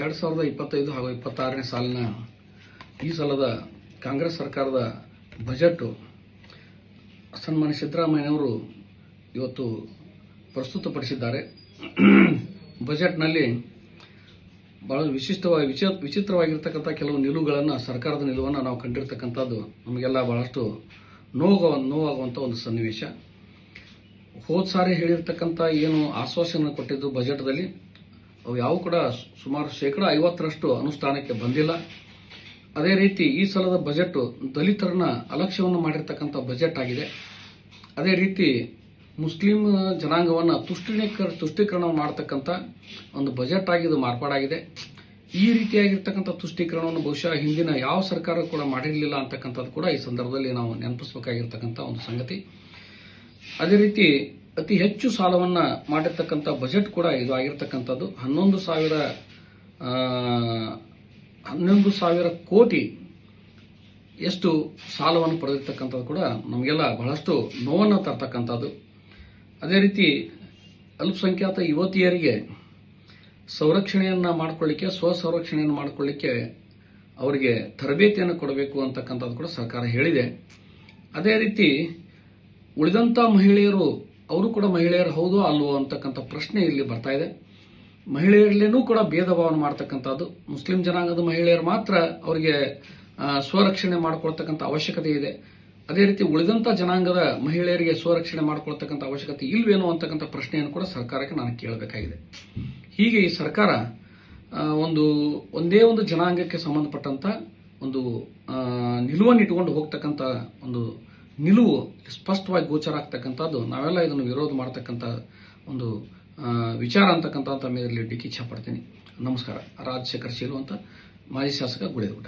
ಎರಡು ಸಾವಿರದ ಇಪ್ಪತ್ತೈದು ಹಾಗೂ ಇಪ್ಪತ್ತಾರನೇ ಸಾಲಿನ ಈ ಸಲದ ಕಾಂಗ್ರೆಸ್ ಸರ್ಕಾರದ ಬಜೆಟ್ ಸನ್ಮಾನ್ಯ ಸಿದ್ದರಾಮಯ್ಯನವರು ಇವತ್ತು ಪ್ರಸ್ತುತಪಡಿಸಿದ್ದಾರೆ. ಬಜೆಟ್ನಲ್ಲಿ ಬಹಳ ವಿಶಿಷ್ಟವಾಗಿ ವಿಚ ವಿಚಿತ್ರವಾಗಿರ್ತಕ್ಕಂಥ ಕೆಲವು ನಿಲುವುಗಳನ್ನು, ಸರ್ಕಾರದ ನಿಲುವನ್ನು ನಾವು ಕಂಡಿರ್ತಕ್ಕಂಥದ್ದು ನಮಗೆಲ್ಲ ಬಹಳಷ್ಟು ನೋವು ನೋವಾಗುವಂಥ ಒಂದು ಸನ್ನಿವೇಶ. ಹೋದ ಸಾರಿ ಹೇಳಿರ್ತಕ್ಕಂಥ ಏನು ಆಶ್ವಾಸನೆ ಕೊಟ್ಟಿದ್ದು ಬಜೆಟ್ದಲ್ಲಿ ಅವು ಯಾವ ಕೂಡ ಸುಮಾರು ಶೇಕಡ ಐವತ್ತರಷ್ಟು ಅನುಷ್ಠಾನಕ್ಕೆ ಬಂದಿಲ್ಲ. ಅದೇ ರೀತಿ ಈ ಸಲದ ಬಜೆಟ್ ದಲಿತರನ್ನ ಅಲಕ್ಷ್ಯವನ್ನು ಮಾಡಿರ್ತಕ್ಕಂಥ ಬಜೆಟ್ ಆಗಿದೆ. ಅದೇ ರೀತಿ ಮುಸ್ಲಿಂ ಜನಾಂಗವನ್ನು ತುಷ್ಟೀಕರ, ತುಷ್ಟೀಕರಣ ಮಾಡತಕ್ಕಂಥ ಒಂದು ಬಜೆಟ್ ಆಗಿ ಇದು ಮಾರ್ಪಾಡಾಗಿದೆ. ಈ ರೀತಿಯಾಗಿರ್ತಕ್ಕಂಥ ತುಷ್ಟೀಕರಣವನ್ನು ಬಹುಶಃ ಹಿಂದಿನ ಯಾವ ಸರ್ಕಾರ ಕೂಡ ಮಾಡಿರಲಿಲ್ಲ ಅಂತಕ್ಕಂಥದ್ದು ಕೂಡ ಈ ಸಂದರ್ಭದಲ್ಲಿ ನಾವು ನೆನಪಿಸಬೇಕಾಗಿರ್ತಕ್ಕಂಥ ಒಂದು ಸಂಗತಿ. ಅದೇ ರೀತಿ ಅತಿ ಹೆಚ್ಚು ಸಾಲವನ್ನ ಮಾಡಿರ್ತಕ್ಕಂಥ ಬಜೆಟ್ ಕೂಡ ಇದು ಆಗಿರ್ತಕ್ಕಂಥದ್ದು. ಹನ್ನೊಂದು ಸಾವಿರ ಹನ್ನೊಂದು ಸಾವಿರ ಕೋಟಿ ಎಷ್ಟು ಸಾಲವನ್ನು ಪಡೆದಿರ್ತಕ್ಕಂಥದ್ದು ಕೂಡ ನಮಗೆಲ್ಲ ಬಹಳಷ್ಟು ನೋವನ್ನು ತರ್ತಕ್ಕಂಥದ್ದು. ಅದೇ ರೀತಿ ಅಲ್ಪಸಂಖ್ಯಾತ ಯುವತಿಯರಿಗೆ ಸಂರಕ್ಷಣೆಯನ್ನು ಮಾಡಿಕೊಳ್ಳಿಕ್ಕೆ ಸ್ವಸಂರಕ್ಷಣೆಯನ್ನು ಮಾಡಿಕೊಳ್ಳಿಕ್ಕೆ ಅವರಿಗೆ ತರಬೇತಿಯನ್ನು ಕೊಡಬೇಕು ಅಂತಕ್ಕಂಥದ್ದು ಕೂಡ ಸರ್ಕಾರ ಹೇಳಿದೆ. ಅದೇ ರೀತಿ ಉಳಿದಂತ ಮಹಿಳೆಯರು ಅವರು ಕೂಡ ಮಹಿಳೆಯರು ಹೌದು ಅಲ್ವೋ ಅಂತಕ್ಕಂಥ ಪ್ರಶ್ನೆ ಇಲ್ಲಿ ಬರ್ತಾ ಇದೆ. ಮಹಿಳೆಯರಲ್ಲೇನೂ ಕೂಡ ಭೇದ ಭಾವನೆ ಮಾಡ್ತಕ್ಕಂಥದ್ದು. ಮುಸ್ಲಿಂ ಜನಾಂಗದ ಮಹಿಳೆಯರು ಮಾತ್ರ ಅವರಿಗೆ ಸ್ವರಕ್ಷಣೆ ಮಾಡಿಕೊಳ್ತಕ್ಕಂಥ ಅವಶ್ಯಕತೆ ಇದೆ. ಅದೇ ರೀತಿ ಉಳಿದಂತ ಜನಾಂಗದ ಮಹಿಳೆಯರಿಗೆ ಸ್ವರಕ್ಷಣೆ ಮಾಡಿಕೊಳ್ತಕ್ಕಂಥ ಅವಶ್ಯಕತೆ ಇಲ್ವೇನೋ ಅಂತಕ್ಕಂಥ ಪ್ರಶ್ನೆಯನ್ನು ಕೂಡ ಸರ್ಕಾರಕ್ಕೆ ನಾನು ಕೇಳಬೇಕಾಗಿದೆ. ಹೀಗೆ ಈ ಸರ್ಕಾರ ಒಂದು, ಒಂದೇ ಒಂದು ಜನಾಂಗಕ್ಕೆ ಸಂಬಂಧಪಟ್ಟಂತ ಒಂದು ನಿಲುವನ್ನಿಟ್ಟುಕೊಂಡು ಹೋಗ್ತಕ್ಕಂಥ ಒಂದು ನಿಲುವು, ಸ್ಪಷ್ಟವಾಗಿ ಗೋಚರ ಆಗ್ತಕ್ಕಂಥದ್ದು, ನಾವೆಲ್ಲ ಇದನ್ನು ವಿರೋಧ ಮಾಡ್ತಕ್ಕಂಥ ಒಂದು ವಿಚಾರ ಅಂತಕ್ಕಂಥ ಮೇಲೆ ಇಡ್ಲಿಕ್ಕೆ ಇಚ್ಛಪಡ್ತೀನಿ. ನಮಸ್ಕಾರ. ರಾಜಶೇಖರ್ ಶೀಲು ಅಂತ ಮಾಜಿ ಶಾಸಕ ಗುಳೇದಗುಡ್ಡ